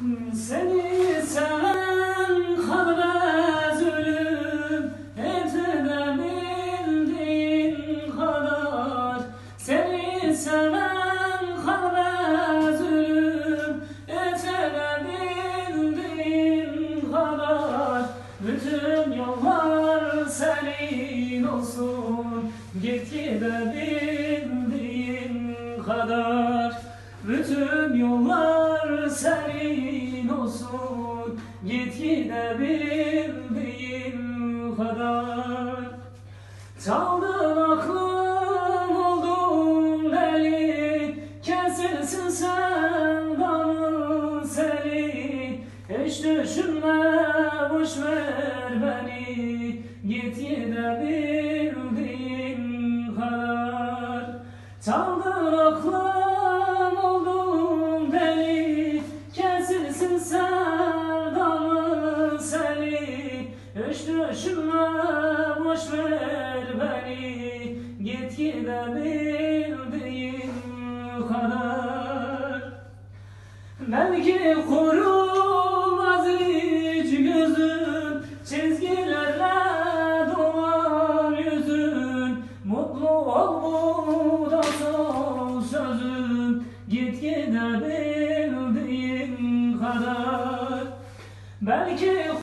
Seni seven kalmez ölüm Edebildiğin kadar. Seni seven kalmez ölüm Edebildiğin kadar. Bütün yollar senin olsun Git gidebildiğin kadar. Bütün yollar senin olsun Git gidebildiğin kadar. Çaldın aklım oldun deli Kesilsin sevdanın seni Hiç düşünme boş ver beni Git gidebildiğin kadar. Çaldın aklım Hiç düşünme boş ver beni. Git gidebildiğin kadar. Belki kurulmaz hiç gözün. Çizgilerle dolar yüzün. Mutlu ol bu sözün. Git gidebildiğin kadar. Belki